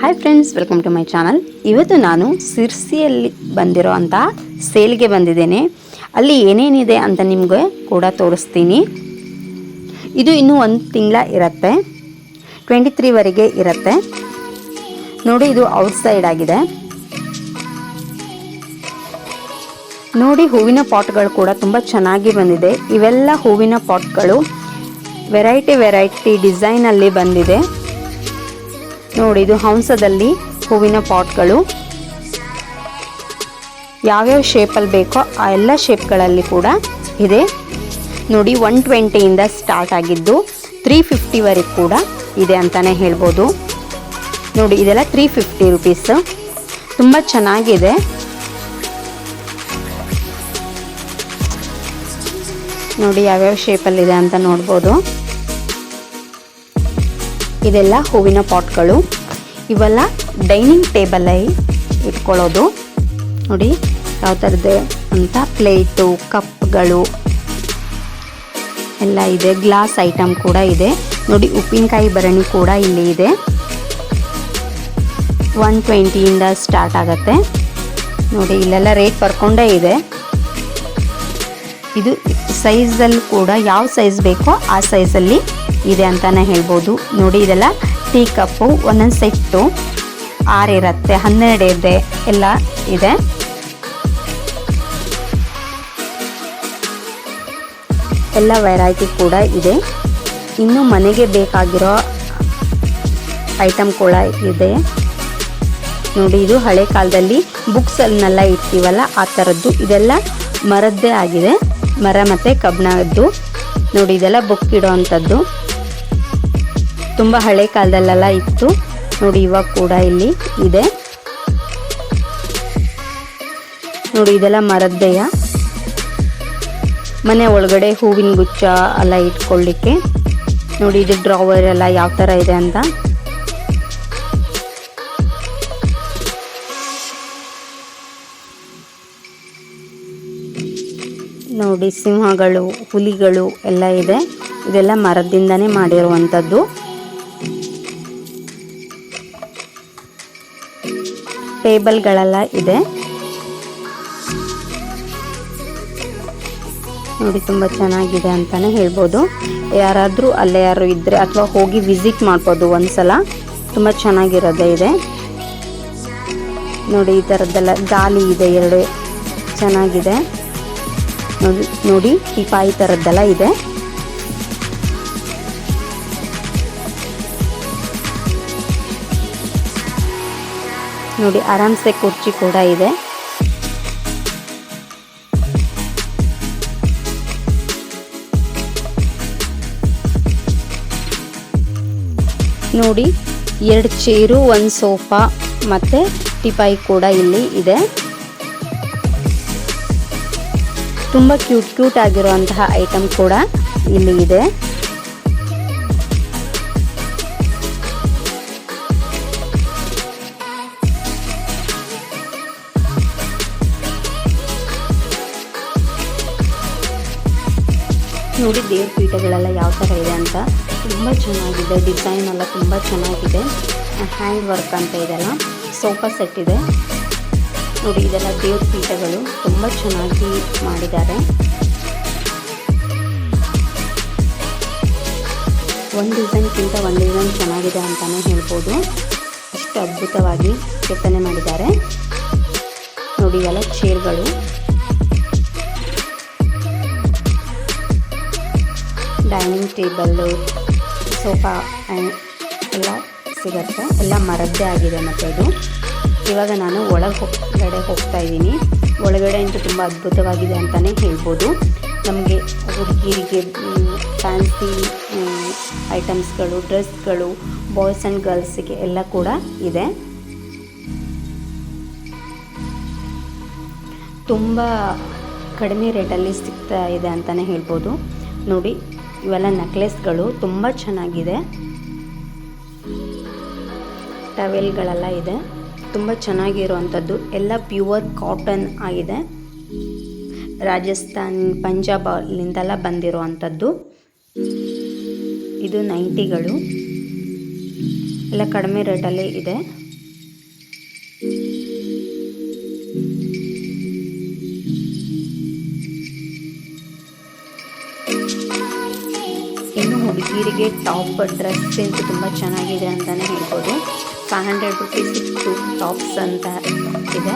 Hi friends welcome to my channel ಇವತ್ತು ನಾನು ಸಿರ್ಸಿಯಲ್ಲಿ ಬಂದಿರೋ ಅಂಥ ಸೇಲ್ಗೆ ಬಂದಿದ್ದೇನೆ. ಅಲ್ಲಿ ಏನೇನಿದೆ ಅಂತ ನಿಮಗೆ ಕೂಡ ತೋರಿಸ್ತೀನಿ. ಇದು ಇನ್ನೂ ಒಂದು ತಿಂಗಳ ಇರುತ್ತೆ. ಟ್ವೆಂಟಿ ತ್ರೀವರೆಗೆ ಇರುತ್ತೆ. ನೋಡಿ, ಇದು ಔಟ್ಸೈಡ್ ಆಗಿದೆ. ನೋಡಿ, ಹೂವಿನ ಪಾಟ್ಗಳು ಕೂಡ ತುಂಬ ಚೆನ್ನಾಗಿ ಬಂದಿದೆ. ಇವೆಲ್ಲ ಹೂವಿನ ಪಾಟ್ಗಳು ವೆರೈಟಿ ವೆರೈಟಿ ಡಿಸೈನಲ್ಲಿ ಬಂದಿದೆ. ನೋಡಿ, ಇದು ಹಂಸದಲ್ಲಿ ಹೂವಿನ ಪಾಟ್ಗಳು. ಯಾವ್ಯಾವ ಶೇಪಲ್ಲಿ ಬೇಕೋ ಆ ಎಲ್ಲ ಶೇಪ್ಗಳಲ್ಲಿ ಕೂಡ ಇದೆ. ನೋಡಿ ಒನ್ ಟ್ವೆಂಟಿಯಿಂದ ಸ್ಟಾರ್ಟ್ ಆಗಿದ್ದು ತ್ರೀ ಫಿಫ್ಟಿವರೆಗೆ ಕೂಡ ಇದೆ ಅಂತಲೇ ಹೇಳ್ಬೋದು. ನೋಡಿ, ಇದೆಲ್ಲ ತ್ರೀ ಫಿಫ್ಟಿ ರುಪೀಸ್ ತುಂಬ ಚೆನ್ನಾಗಿದೆ. ನೋಡಿ, ಯಾವ್ಯಾವ ಶೇಪಲ್ಲಿದೆ ಅಂತ ನೋಡ್ಬೋದು. ಇದೆಲ್ಲ ಹೂವಿನ ಪಾಟ್ಗಳು. ಇವೆಲ್ಲ ಡೈನಿಂಗ್ ಟೇಬಲಲ್ಲಿ ಇಟ್ಕೊಳ್ಳೋದು. ನೋಡಿ, ಯಾವ ಥರದ್ದು ಅಂತ ಪ್ಲೇಟು, ಕಪ್ಗಳು. ಎಲ್ಲ ಇದೆ. ಗ್ಲಾಸ್ ಐಟಮ್ ಕೂಡ ಇದೆ. ನೋಡಿ, ಉಪ್ಪಿನಕಾಯಿ ಬರಣಿ ಕೂಡ ಇಲ್ಲಿ ಇದೆ. ಒನ್ ಟ್ವೆಂಟಿಯಿಂದ ಸ್ಟಾರ್ಟ್ ಆಗುತ್ತೆ. ನೋಡಿ, ಇಲ್ಲೆಲ್ಲ ರೇಟ್ ಬರ್ಕೊಂಡೇ ಇದೆ. ಇದು ಸೈಜಲ್ಲಿ ಕೂಡ ಯಾವ ಸೈಜ್ ಬೇಕೋ ಆ ಸೈಜಲ್ಲಿ ಇದೆ ಅಂತಲೇ ಹೇಳ್ಬೋದು. ನೋಡಿ ಇದೆಲ್ಲ ಟೀ ಕಪ್ಪು, ಒಂದೊಂದು ಸೆಟ್ಟು, ಆರು ಇರುತ್ತೆ, ಹನ್ನೆರಡು ಇದೆ, ಎಲ್ಲ ಇದೆ. ಎಲ್ಲ ವೆರೈಟಿ ಕೂಡ ಇದೆ. ಇನ್ನು ಮನೆಗೆ ಬೇಕಾಗಿರೋ ಐಟಮ್ ಕೂಡ ಇದೆ. ನೋಡಿ, ಇದು ಹಳೆ ಕಾಲದಲ್ಲಿ ಬುಕ್ಸಲ್ನೆಲ್ಲ ಇರ್ತೀವಲ್ಲ, ಆ ಥರದ್ದು ಇದೆಲ್ಲ ಮರದ್ದೇ ಆಗಿದೆ. ಮರ ಮತ್ತು ಕಬ್ಬಿಣದ್ದು. ನೋಡಿ, ಇದೆಲ್ಲ ಬುಕ್ ಇಡೋ ಅಂಥದ್ದು. ತುಂಬ ಹಳೆ ಕಾಲದಲ್ಲೆಲ್ಲ ಇತ್ತು. ನೋಡಿ ಇವಾಗ ಕೂಡ ಇಲ್ಲಿ ಇದೆ. ನೋಡಿ ಇದೆಲ್ಲ ಮರದ್ದೆಯ ಮನೆ ಒಳಗಡೆ ಹೂವಿನ ಗುಚ್ಚ ಎಲ್ಲ ಇಟ್ಕೊಳ್ಳಿಕ್ಕೆ. ನೋಡಿ ಇದು ಡ್ರಾವರ್ ಎಲ್ಲ ಯಾವ ಥರ ಇದೆ ಅಂತ. ನೋಡಿ ಸಿಂಹಗಳು, ಹುಲಿಗಳು ಎಲ್ಲ ಇದೆ. ಇದೆಲ್ಲ ಮರದಿಂದನೇ ಮಾಡಿರುವಂಥದ್ದು. ಟೇಬಲ್ಗಳೆಲ್ಲ ಇದೆ. ನೋಡಿ, ತುಂಬ ಚೆನ್ನಾಗಿದೆ ಅಂತಲೇ ಹೇಳ್ಬೋದು. ಯಾರಾದರೂ ಅಲ್ಲೇ ಯಾರು ಇದ್ದರೆ ಅಥವಾ ಹೋಗಿ ವಿಸಿಟ್ ಮಾಡ್ಬೋದು ಒಂದ್ಸಲ. ತುಂಬ ಚೆನ್ನಾಗಿರೋದೇ ಇದೆ. ನೋಡಿ, ಈ ಥರದ್ದೆಲ್ಲ ಗಾಲಿ ಇದೆ ಎರಡು. ಚೆನ್ನಾಗಿದೆ. ನೋಡಿ ನೋಡಿ ಪಾಯಿ ಥರದ್ದೆಲ್ಲ ಇದೆ. ನೋಡಿ, ಆರಾಮ್ಸೆ ಕುರ್ಚಿ ಕೂಡ ಇದೆ. ನೋಡಿ, ಎರಡು ಚೇರು, ಒಂದು ಸೋಫಾ, ಮತ್ತು ಟಿಪಾಯಿ ಕೂಡ ಇಲ್ಲಿ ಇದೆ. ತುಂಬ ಕ್ಯೂಟ್ ಕ್ಯೂಟ್ ಆಗಿರುವಂತಹ ಐಟಮ್ ಕೂಡ ಇಲ್ಲಿ ಇದೆ. ನೋಡಿ ದೇವ್ರ ಪೀಠಗಳೆಲ್ಲ ಯಾವ ಥರ ಇದೆ ಅಂತ. ತುಂಬ ಚೆನ್ನಾಗಿದೆ ಡಿಸೈನ್ ಎಲ್ಲ ತುಂಬ ಚೆನ್ನಾಗಿದೆ. ಹ್ಯಾಂಡ್ ವರ್ಕ್ ಅಂತ ಇದೆಲ್ಲ. ಸೋಫಾ ಸೆಟ್ ಇದೆ. ನೋಡಿ ಇದೆಲ್ಲ ದೇವ್ರ ಪೀಠಗಳು. ತುಂಬ ಚೆನ್ನಾಗಿ ಮಾಡಿದ್ದಾರೆ. ಒಂದು ಡಿಸೈನ್ಗಿಂತ ಒಂದು ಡಿಸೈನ್ ಚೆನ್ನಾಗಿದೆ ಅಂತಲೇ ಹೇಳ್ಬೋದು. ಅಷ್ಟು ಅದ್ಭುತವಾಗಿ ಕೆತ್ತನೆ ಮಾಡಿದ್ದಾರೆ. ನೋಡಿ ಇವೆಲ್ಲ ಚೇರ್ಗಳು ಡೈನಿಂಗ್ ಟೇಬಲ್ಲು, ಸೋಫಾ ಎಲ್ಲ ಸಿಗುತ್ತೆ. ಎಲ್ಲ ಮರದ್ದೇ ಆಗಿದೆ ಮತ್ತು ಇದು. ಇವಾಗ ನಾನು ಒಳಗೆ ಹೋಗಡೆ ಹೋಗ್ತಾ ಇದ್ದೀನಿ. ಒಳಗಡೆ ಅಂತೂ ತುಂಬ ಅದ್ಭುತವಾಗಿದೆ ಅಂತಲೇ ಹೇಳ್ಬೋದು. ನಮಗೆ ಹುಡುಗಿರಿಗೆ ಫ್ಯಾನ್ಸಿ ಐಟಮ್ಸ್ಗಳು ಡ್ರೆಸ್ಗಳು ಬಾಯ್ಸ್ ಆ್ಯಂಡ್ ಗರ್ಲ್ಸ್ಗೆ ಎಲ್ಲ ಕೂಡ ಇದೆ. ತುಂಬ ಕಡಿಮೆ ರೇಟಲ್ಲಿ ಸಿಗ್ತಾ ಇದೆ ಅಂತಲೇ ಹೇಳ್ಬೋದು. ನೋಡಿ ಇವೆಲ್ಲ ನೆಕ್ಲೆಸ್ಗಳು ತುಂಬ ಚೆನ್ನಾಗಿದೆ. ಟವೆಲ್ಗಳೆಲ್ಲ ಇದೆ. ತುಂಬ ಚೆನ್ನಾಗಿರುವಂಥದ್ದು. ಎಲ್ಲ ಪ್ಯೂರ್ ಕಾಟನ್ ಆಗಿದೆ. ರಾಜಸ್ಥಾನ್ ಪಂಜಾಬ್ ಅಲ್ಲಿಂದೆಲ್ಲ ಬಂದಿರುವಂಥದ್ದು. ಇದು ನೈಂಟಿಗಳು. ಎಲ್ಲ ಕಡಿಮೆ ರೇಟಲ್ಲೇ ಇದೆ. ಹುಡುಗಿರಿಗೆ ಟಾಪ್ ಡ್ರೆಸ್ ಚೇಂಜ್ ತುಂಬ ಚೆನ್ನಾಗಿದೆ ಅಂತಲೇ ಹೇಳ್ಬೋದು. Five hundred rupees to tops ಅಂತ ಇದೆ.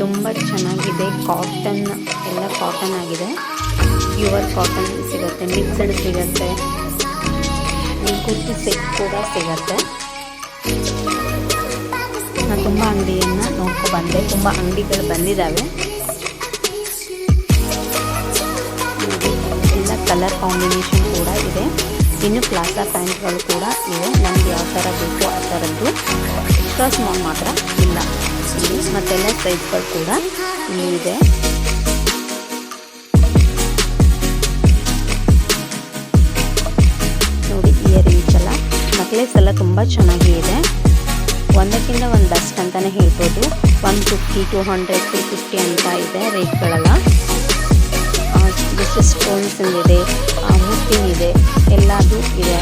ತುಂಬ ಚೆನ್ನಾಗಿದೆ. ಕಾಟನ್ ಎಲ್ಲ ಕಾಟನ್ ಆಗಿದೆ. ಪ್ಯೂರ್ ಕಾಟನ್ ಸಿಗುತ್ತೆ. ಮಿಕ್ಸಡ್ ಸಿಗುತ್ತೆ. ಕುರ್ತಿ ಸೆಟ್ ಕೂಡ ಸಿಗುತ್ತೆ. ನಾನು ತುಂಬ ಅಂಗಡಿಯನ್ನು ನೋಡ್ಕೊ ಬಂದೆ. ತುಂಬ ಅಂಗಡಿಗಳು ಬಂದಿದ್ದಾವೆ ಎಲ್ಲ ಕಲರ್ ಕಾಂಬಿನೇಷನ್ ಕೂಡ ಇದೆ. ಇನ್ನು ಪ್ಲಾಜಾ ಪ್ಯಾಂಟ್ಗಳು ಕೂಡ ಇವೆ. ನಮ್ಗೆ ಯಾವ ಥರ ಬೇಕು ಆ ಥರದ್ದು ಸ್ಮಾಲ್ ಮಾತ್ರ ಇಲ್ಲ. ಇಲ್ಲಿ ಮತ್ತೆಲ್ಲ ಸೈಜ್ಗಳು ಕೂಡ ಇದೆ. ನೋಡಿ ಇಂಚ್ ಎಲ್ಲ. ನೆಕ್ಲೆಸ್ ಎಲ್ಲ ತುಂಬ ಚೆನ್ನಾಗಿ ಇದೆ. ಒಂದಕ್ಕಿಂತ ಒಂದು ಬೆಸ್ಟ್ ಅಂತಲೇ ಹೇಳ್ಬೋದು. One fifty two hundred two fifty ಅಂತ ಇದೆ ರೇಟ್ಗಳೆಲ್ಲ. ಸ್ಟೋನ್ಸ್ ಇದೆ. ಮುತ್ತಿನಿದೆ ಎಲ್ಲದೂ ಇದೆ.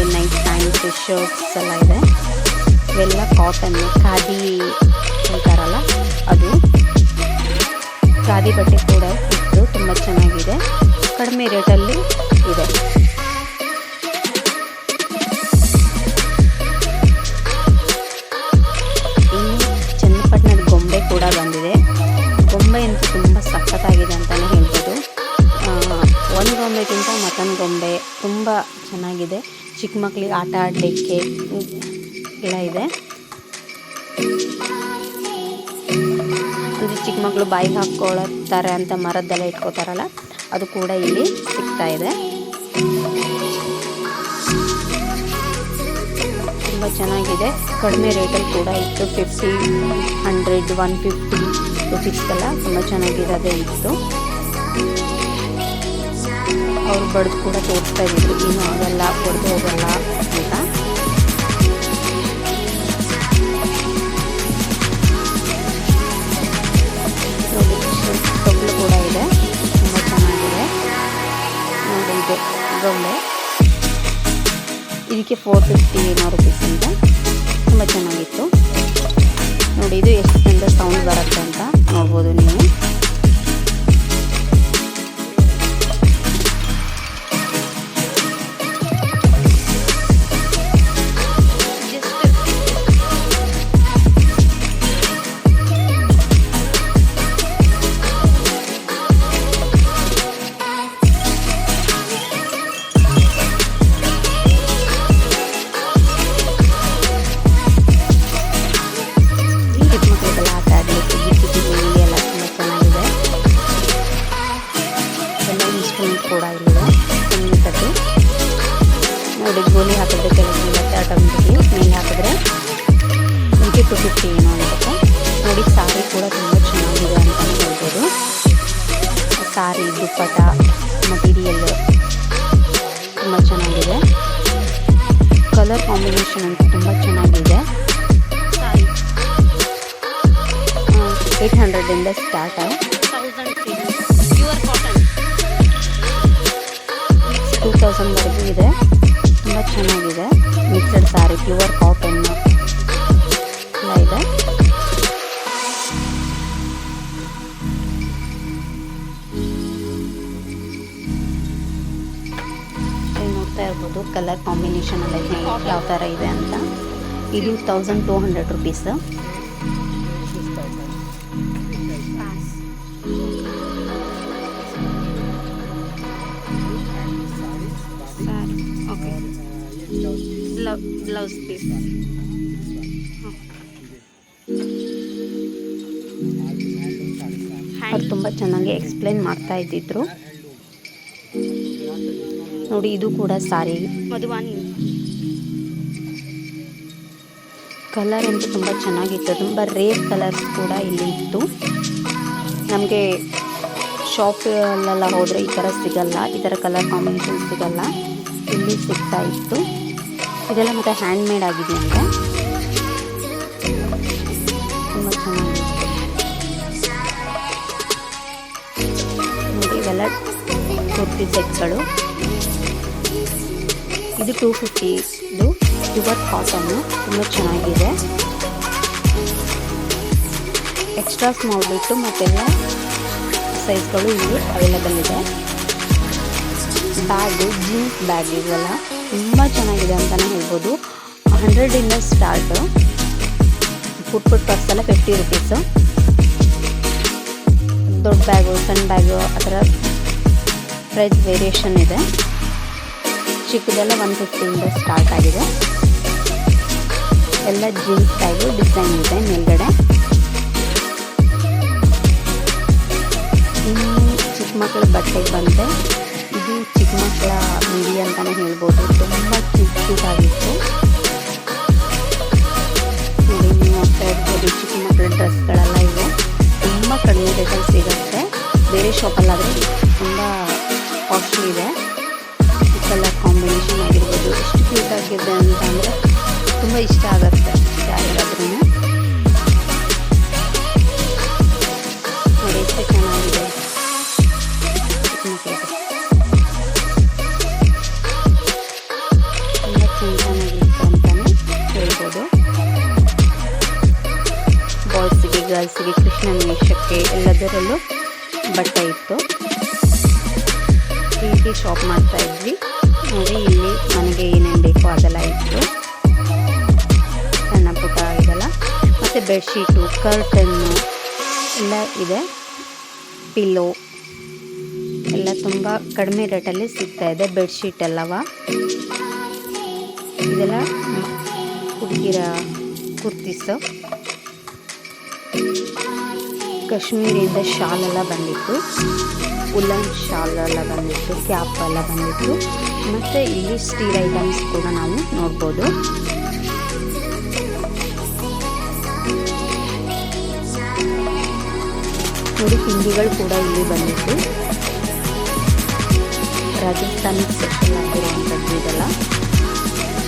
ಬಾಯ್ಸ್ಗಳಿಗೆ ಟೈಮ್ ಪ್ಯಾಂಟ್ಸ್ ಶರ್ಟ್ಸ್ ಎಲ್ಲ ಇದೆ. ಇವೆಲ್ಲ ಕಾಟನ್ ಖಾದಿ ಅಂತಾರಲ್ಲ, ಅದು ಖಾದಿ ಬಟ್ಟೆ ಕೂಡ ಇತ್ತು ತುಂಬ ಚೆನ್ನಾಗಿದೆ. ಕಡಿಮೆ ರೇಟಲ್ಲಿ ಇದೆ. ಇನ್ನು ಚನ್ನಪಟ್ಟಣದ ಗೊಂಬೆ ಕೂಡ ಬಂದಿದೆ. ಗೊಂಬೆ ಅಂತೂ ತುಂಬ ಸಖತ್ತಾಗಿದೆ ಅಂತಲೇ ಹೇಳ್ಬೋದು. ಒಂದು ಗೊಂಬೆಗಿಂತ ಮಟನ್ ಗೊಂಬೆ ತುಂಬ ಚೆನ್ನಾಗಿದೆ. ಚಿಕ್ಕ ಮಕ್ಕಳಿಗೆ ಆಟ ಆಡಲಿಕ್ಕೆ ಎಲ್ಲ ಇದೆ. ಅಂದರೆ ಚಿಕ್ಕ ಮಕ್ಕಳು ಬಾಯಿಗೆ ಹಾಕ್ಕೊಳ್ತಾರೆ ಅಂತ ಮರದ್ದೆಲ್ಲ ಇಟ್ಕೋತಾರಲ್ಲ, ಅದು ಕೂಡ ಇಲ್ಲಿ ಸಿಗ್ತಾ ಇದೆ. ತುಂಬ ಚೆನ್ನಾಗಿದೆ. ಕಡಿಮೆ ರೇಟಲ್ಲಿ ಕೂಡ ಇತ್ತು. ಫಿಫ್ಟಿ ಹಂಡ್ರೆಡ್, ಒನ್ ಫಿಫ್ಟಿ ರುಪೀಸ್ಗೆಲ್ಲ ತುಂಬ ಚೆನ್ನಾಗಿರೋದೇ ಇತ್ತು. ಅವ್ರು ಬಡ್ದು ಕೂಡ ತೋರಿಸ್ತಾ ಇದ್ರು. ಏನು ಆಗಲ್ಲ ಬಡ್ದು ಹೋಗಲ್ಲ ಅಂತ. ತೊಗಲು ಕೂಡ ಇದೆ. ತುಂಬ ಚೆನ್ನಾಗಿದೆ. ನೋಡಿ, ಇದೆ ಗೊಂಬೆ. ಇದಕ್ಕೆ ಫೋರ್ ಫಿಫ್ಟಿ ಏನೋ ರುಪೀಸ್ ಅಂತ. ತುಂಬ ಚೆನ್ನಾಗಿತ್ತು. ನೋಡಿ, ಇದು ಎಷ್ಟು ಚಂದ ಸೌಂಡ್ ಬರುತ್ತೆ ಅಂತ ನೋಡ್ಬೋದು ನೀವು. ಕಾಂಬಿನೇಷನ್ ಅಂತೂ ತುಂಬ ಚೆನ್ನಾಗಿದೆ. ಏಯ್ಟ್ ಹಂಡ್ರೆಡಿಂದ ಸ್ಟಾರ್ಟ್ ಟೂ ತೌಸಂಡ್ವರೆಗೂ ಇದೆ. ತುಂಬ ಚೆನ್ನಾಗಿದೆ. Mixed sari pure cotton colour combination ಎಲ್ಲ ಯಾವ ಥರ ಇದೆ ಅಂತ. ಇದು thousand two hundred rupees okay blouse piece ಅವ್ರು ತುಂಬ ಚೆನ್ನಾಗಿ ಎಕ್ಸ್ಪ್ಲೈನ್ ಮಾಡ್ತಾ ಇದ್ದಿದ್ರು. ನೋಡಿ ಇದು ಕೂಡ ಸಾರಿ. ಮಧುವಾನಿ. ಕಲರ್ ಅಂತೂ ತುಂಬ ಚೆನ್ನಾಗಿತ್ತು. ತುಂಬ ರೇರ್ ಕಲರ್ಸ್ ಕೂಡ ಇಲ್ಲಿ ಇತ್ತು. ನಮಗೆ ಶಾಪಲ್ಲೆಲ್ಲ ಹೋದರೆ ಈ ಥರ ಸಿಗಲ್ಲ ಈ ಥರ ಕಲರ್ ಕಾಂಬಿನೇಷನ್ ಸಿಗಲ್ಲ. ಇಲ್ಲಿ ಸಿಗ್ತಾ ಇತ್ತು. ಇದೆಲ್ಲ ಮತ್ತೆ ಹ್ಯಾಂಡ್ ಮೇಡ್ ಆಗಿದೆ ಅಂತ. ತುಂಬ ಚೆನ್ನಾಗಿದೆ. ಇವೆಲ್ಲ ಕುರ್ತಿ ಸೆಟ್ಗಳು ಇದು ಟೂ ಫಿಫ್ಟಿ ಇದು ಪ್ಯೂರ್ ಕಾಟನ್ನು ತುಂಬ ಚೆನ್ನಾಗಿದೆ. ಎಕ್ಸ್ಟ್ರಾ ಸ್ಮಾಲ್ ಬಿಟ್ಟು ಮತ್ತೆಲ್ಲ ಸೈಜ್ಗಳು ಇಲ್ಲಿ ಅವೈಲಬಲ್ ಇದೆ. ಬ್ಯಾಗು ಜೀನ್ಸ್ ಬ್ಯಾಗ್ ಇವೆಲ್ಲ ತುಂಬ ಚೆನ್ನಾಗಿದೆ ಅಂತಲೇ ಹೇಳ್ಬೋದು. ಹಂಡ್ರೆಡಿಂದ ಸ್ಟಾರ್ಟು ಪುಟ್ ಪುಟ್ ಪರ್ಸ್ ಎಲ್ಲ ಫಿಫ್ಟಿ ರುಪೀಸು ದೊಡ್ಡ ಬ್ಯಾಗು ಸಣ್ಣ ಬ್ಯಾಗು ಆ ಥರ ಪ್ರೈಸ್ ವೇರಿಯೇಷನ್ ಇದೆ. ಚಿಕ್ಕದೆಲ್ಲ ಒನ್ ಫಿಫ್ಟಿಯಿಂದ ಸ್ಟಾರ್ಟ್ ಆಗಿದೆ. ಎಲ್ಲ ಜೀನ್ಸ್ ಟೈಪ್ ಡಿಸೈನ್ ಇದೆ ಮೇಲ್ಗಡೆ. ಇನ್ನು ಚಿಕ್ಕ ಮಕ್ಕಳ ಬಟ್ಟೆಗೆ ಬಂದರೆ ಇದು ಚಿಕ್ಕ ಮಕ್ಕಳ ಮಿಡಿ ಅಂತಲೇ ಹೇಳ್ಬೋದು. ತುಂಬ ಕ್ಯೂಟ್ ಕ್ಯೂಟ್ ಆಗಿತ್ತು. ಚಿಕ್ಕ ಮಕ್ಕಳ ಡ್ರೆಸ್ಗಳೆಲ್ಲ ಇವೆ. ತುಂಬ ಕಡಿಮೆ ರೇಟಲ್ಲಿ ಸಿಗುತ್ತೆ. ಬೇರೆ ಶಾಪಲ್ಲಾದರೆ ತುಂಬ ಗರ್ಲ್ಸಿಗೆ ಕೃಷ್ಣನ ವೇಷಕ್ಕೆ ಎಲ್ಲದರಲ್ಲೂ ಬಟ್ಟೆ ಇತ್ತು. ಹೀಗೆ ಶಾಪ್ ಮಾಡ್ತಾ ಇದ್ವಿ. ನೋಡಿ, ಇಲ್ಲಿ ನನಗೆ ಏನೇನು ಬೇಕು ಅದೆಲ್ಲ ಇತ್ತು. ಸಣ್ಣ ಪುಟ್ಟ ಇದೆಲ್ಲ. ಮತ್ತು ಬೆಡ್ಶೀಟು ಕರ್ಟನ್ನು ಎಲ್ಲ ಇದೆ. ಪಿಲ್ಲೋ ಎಲ್ಲ ತುಂಬ ಕಡಿಮೆ ರೇಟಲ್ಲಿ ಸಿಗ್ತಾ ಇದೆ ಬೆಡ್ಶೀಟ್ ಎಲ್ಲವ. ಇದೆಲ್ಲ ಹುಡುಗಿರ ಕುರ್ತೀಸು. ಕಾಶ್ಮೀರಿಂದ ಶಾಲ್ ಎಲ್ಲ ಬಂದಿತ್ತು. ಉಲ್ಲನ್ ಶಾಲ್ ಎಲ್ಲ ಬಂದಿತ್ತು, ಕ್ಯಾಪ್ ಎಲ್ಲ ಬಂದಿತ್ತು. ಮತ್ತು ಇಲ್ಲಿ ಸ್ಟೀಲ್ ಐಟಮ್ಸ್ ಕೂಡ ನಾವು ನೋಡ್ಬೋದು. ನೋಡಿ ತಿಂಡಿಗಳು ಕೂಡ ಇಲ್ಲಿ ಬಂದಿತ್ತು. ರಾಜಸ್ಥಾನಿ ಸ್ಪೆಷಲ್ ಆಗಿರುವಂಥದ್ದು ಇದೆಲ್ಲ.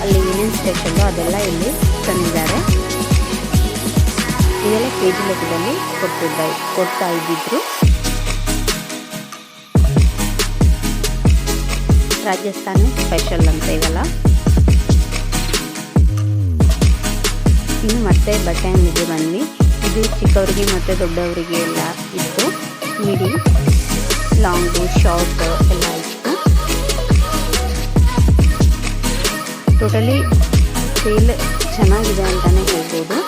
ಅಲ್ಲಿ ಏನೇನು ಸ್ಪೆಷಲ್ಲು ಅದೆಲ್ಲ ಇಲ್ಲಿ ತಂದಿದ್ದಾರೆ. ಇದೆಲ್ಲ ಕೆ ಜಿ ಲೆಕ್ಕದಲ್ಲಿ ಕೊಡ್ತಿದ್ದ ಕೊಡ್ತಾ ಇದ್ದಿದ್ರು. ರಾಜಸ್ಥಾನಿ ಸ್ಪೆಷಲ್ ಅಂತ ಇವೆಲ್ಲ. ಇನ್ನು ಮತ್ತೆ ಬಟ್ಟೆ ಅಂಗಡಿಗೆ ಬಂದ್ವಿ ಇದು ಚಿಕ್ಕವರಿಗೆ ಮತ್ತು ದೊಡ್ಡವರಿಗೆ ಎಲ್ಲ ಇತ್ತು. ಮಿಡಿ, ಲಾಂಗು, ಶಾರ್ಟ್ ಎಲ್ಲ ಇತ್ತು. ಟೋಟಲಿ ಸೇಲ್ ಚೆನ್ನಾಗಿದೆ ಅಂತಲೇ ಹೇಳ್ಬೋದು.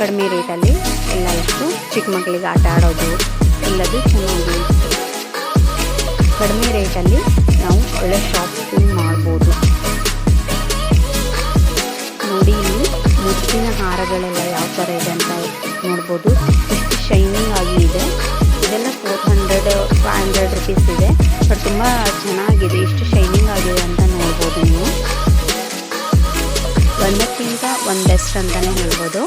ಕಡಿಮೆ ರೇಟಲ್ಲಿ ಎಲ್ಲ ಇತ್ತು ಚಿಕ್ಕ ಮಕ್ಕಳಿಗೆ ಆಟ ಆಡೋದು ಎಲ್ಲದು ಚೆನ್ನಾಗಿ ಕಡಿಮೆ ರೇಟಲ್ಲಿ ನಾವು ಒಳ್ಳೆ ಶಾಪಿಂಗ್ ಮಾಡ್ಬೋದು. ನೋಡಿ ಇಲ್ಲಿ ಮುತ್ತಿನ ಹಾರಗಳೆಲ್ಲ ಯಾವ ಥರ ಇದೆ ಅಂತ ನೋಡ್ಬೋದು. ಎಷ್ಟು ಶೈನಿಂಗ್ ಆಗಿ ಇದೆ. ಇದೆಲ್ಲ four hundred five hundred rupees ಇದೆ. ಬಟ್ ತುಂಬ ಚೆನ್ನಾಗಿದೆ. ಎಷ್ಟು ಶೈನಿಂಗ್ ಆಗಿದೆ ಅಂತ ನೋಡ್ಬೋದು ನೀವು. ಒಂದಕ್ಕಿಂತ ಒಂದು ಬೆಸ್ಟ್ ಅಂತಲೇ ಹೇಳ್ಬೋದು.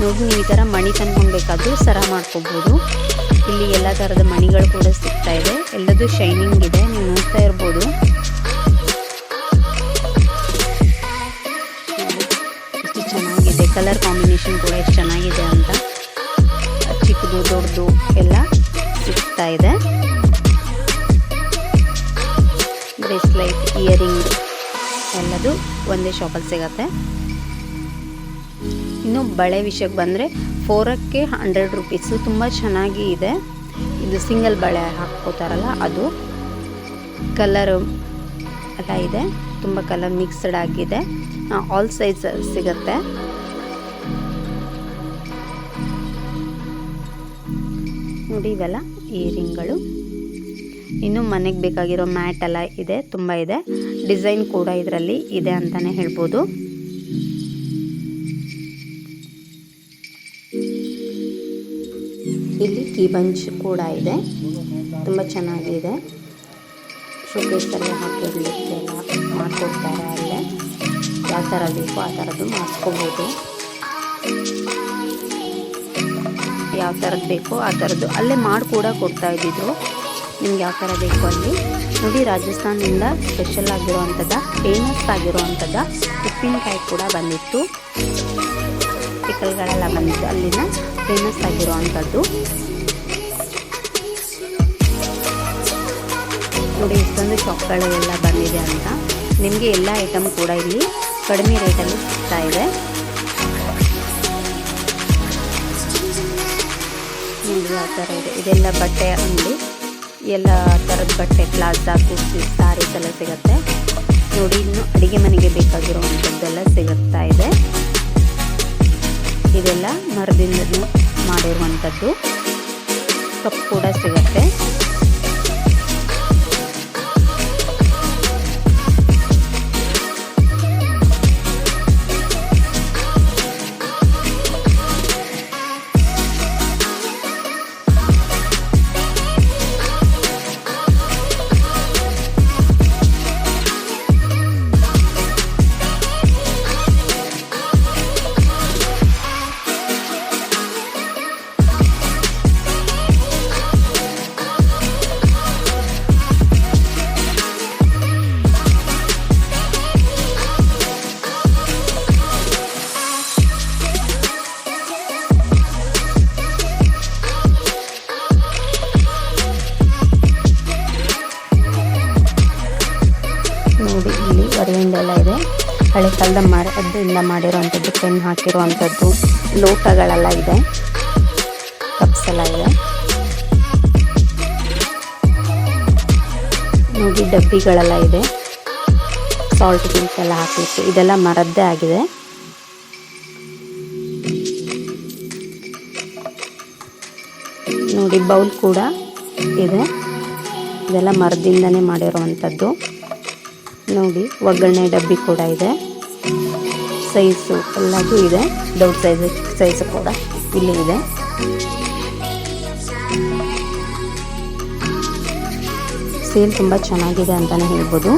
ನೀವು ಈ ಥರ ಮಣಿ ತಂದ್ಕೊಳ್ಬೇಕಾದ್ರೂ ಸರ ಮಾಡ್ಕೋಬೋದು. ಇಲ್ಲಿ ಎಲ್ಲ ಥರದ ಮಣಿಗಳು ಕೂಡ ಸಿಗ್ತಾ ಇದೆ. ಎಲ್ಲದೂ ಶೈನಿಂಗ್ ಇದೆ. ನೀವು ನೋಡ್ತಾ ಇರ್ಬೋದು. ಎಷ್ಟು ಚೆನ್ನಾಗಿದೆ. ಕಲರ್ ಕಾಂಬಿನೇಷನ್ ಕೂಡ ಎಷ್ಟು ಚೆನ್ನಾಗಿದೆ ಅಂತ. ಚಿಕ್ಕದು, ದೊಡ್ಡದು ಎಲ್ಲ ಸಿಗ್ತಾ ಇದೆ. ಬ್ರೇಸ್ಲೈಟ್, ಇಯರಿಂಗ್ ಎಲ್ಲದು ಒಂದೇ ಶಾಪಲ್ಲಿ ಸಿಗತ್ತೆ. ಇನ್ನು ಬಳೆ ವಿಷಯಕ್ಕೆ ಬಂದರೆ ಫೋರಕ್ಕೆ ಹಂಡ್ರೆಡ್ ರುಪೀಸು ತುಂಬ ಚೆನ್ನಾಗಿ ಇದೆ. ಇದು ಸಿಂಗಲ್ ಬಳೆ ಹಾಕ್ಕೋತಾರಲ್ಲ, ಅದು ಕಲರ್ ಎಲ್ಲ ಇದೆ. ತುಂಬ ಕಲರ್ ಮಿಕ್ಸ್ಡ್ ಆಗಿದೆ. ಆಲ್ ಸೈಜ್ ಸಿಗುತ್ತೆ. ನೋಡಿ ಇವೆಲ್ಲ ಇಯರಿಂಗ್ಗಳು. ಇನ್ನು ಮನೆಗೆ ಬೇಕಾಗಿರೋ ಮ್ಯಾಟ್ ಎಲ್ಲ ಇದೆ, ತುಂಬ ಇದೆ. ಡಿಸೈನ್ ಕೂಡ ಇದರಲ್ಲಿ ಇದೆ ಅಂತಲೇ ಹೇಳ್ಬೋದು. ಕೀ ಬಂಚ್ ಕೂಡ ಇದೆ. ತುಂಬ ಚೆನ್ನಾಗಿದೆ. ಶೋಕೇಸಲ್ಲಿ ಹಾಕಿರಲಿಕ್ಕೆ ಮಾಡಿಕೊಡ್ತಾರೆ ಅಲ್ಲೇ. ಯಾವ ಥರ ಬೇಕು ಆ ಥರದ್ದು ಮಾಡಿಸ್ಕೋಬೋದು ಯಾವ ಥರದ್ದು ಬೇಕೋ ಆ ಥರದ್ದು. ಅಲ್ಲೇ ಮಾಡಿ ಕೂಡ ಕೊಡ್ತಾ ಇದ್ದಿದ್ರು. ನಿಮ್ಗೆ ಯಾವ ಥರ ಬೇಕು ಅಲ್ಲಿ. ನೋಡಿ, ರಾಜಸ್ಥಾನದಿಂದ ಸ್ಪೆಷಲ್ ಆಗಿರುವಂಥದ್ದು ಫೇಮಸ್ ಆಗಿರುವಂಥದ್ದು ಉಪ್ಪಿನಕಾಯಿ ಕೂಡ ಬಂದಿತ್ತು. ಪಿಕಲ್ಗಳೆಲ್ಲ ಬಂದಿತ್ತು. ಅಲ್ಲಿನ ಫೇಮಸ್ ಆಗಿರುವಂಥದ್ದು. ನೋಡಿ, ಇಷ್ಟೊಂದು ಶಾಪ್ಗಳೆಲ್ಲ ಬಂದಿದೆ ಅಂತ. ನಿಮಗೆ ಎಲ್ಲ ಐಟಮ್ ಕೂಡ ಇಲ್ಲಿ ಕಡಿಮೆ ರೇಟಲ್ಲಿ ಸಿಗ್ತಾ ಇದೆ. ನೋಡಿ ಆ ಥರ ಇದೆ? ಇದೆಲ್ಲ ಬಟ್ಟೆ ಅಂಗಡಿ. ಎಲ್ಲ ಥರದ ಬಟ್ಟೆ, ಪ್ಲಾಜಾ, ಕುರ್ತಿ, ಸಾರೀಸ್ ಎಲ್ಲ ಸಿಗುತ್ತೆ. ನೋಡಿ, ಇನ್ನು ಅಡುಗೆ ಮನೆಗೆ ಬೇಕಾಗಿರುವಂಥದ್ದೆಲ್ಲ ಸಿಗುತ್ತಾ ಇದೆ. ಇದೆಲ್ಲ ಮರದಿಂದ ಮಾಡಿರುವಂಥದ್ದು ಕಪ್ ಕೂಡ ಸಿಗುತ್ತೆ. ಕಾಲದ ಮರದಿಂದ ಮಾಡಿರುವಂಥದ್ದು ಪೆನ್ ಹಾಕಿರುವಂಥದ್ದು ಲೋಟಗಳೆಲ್ಲ ಇದೆ. ಕಪ್ಸ್ ಎಲ್ಲ ಇದೆ. ನೋಡಿ, ಡಬ್ಬಿಗಳೆಲ್ಲ ಇದೆ. ಸಾಲ್ಟ್ ಗಿಲ್ಟ್ ಎಲ್ಲ ಹಾಕಲಿಕ್ಕೆ. ಇದೆಲ್ಲ ಮರದ್ದೇ ಆಗಿದೆ. ನೋಡಿ, ಬೌಲ್ ಕೂಡ ಇದೆ. ಇದೆಲ್ಲ ಮರದಿಂದನೇ ಮಾಡಿರುವಂಥದ್ದು. ನೋಡಿ, ಒಗ್ಗರಣೆ ಡಬ್ಬಿ ಕೂಡ ಇದೆ. ಸೈಜು ಎಲ್ಲದೂ ಇದೆ. ದೊಡ್ಡ ಸೈಜ್ ಸೈಜು ಕೂಡ ಇಲ್ಲಿ ಇದೆ. ಸೇಲ್ ತುಂಬ ಚೆನ್ನಾಗಿದೆ ಅಂತಲೇ ಹೇಳ್ಬೋದು.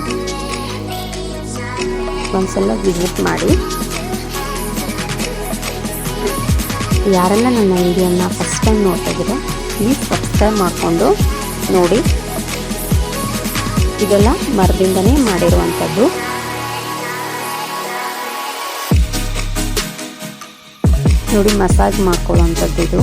ಒಂದ್ಸಲ ವಿಸಿಟ್ ಮಾಡಿ. ಯಾರೆಲ್ಲ ನನ್ನ ವಿಡಿಯೋನ ಫಸ್ಟ್ ಟೈಮ್ ನೋಡ್ತಾ ಇದ್ದೀರೋ ಪ್ಲೀಸ್ ಸಬ್ಸ್ಕ್ರೈಬ್ ಮಾಡಿಕೊಂಡು ನೋಡಿ. ಇದೆಲ್ಲ ಮರದಿಂದನೇ ಮಾಡಿರುವಂಥದ್ದು. ನೋಡಿ ಮಸಾಜ್ ಮಾಡ್ಕೊಳ್ಳುವಂಥದ್ದು ಇದು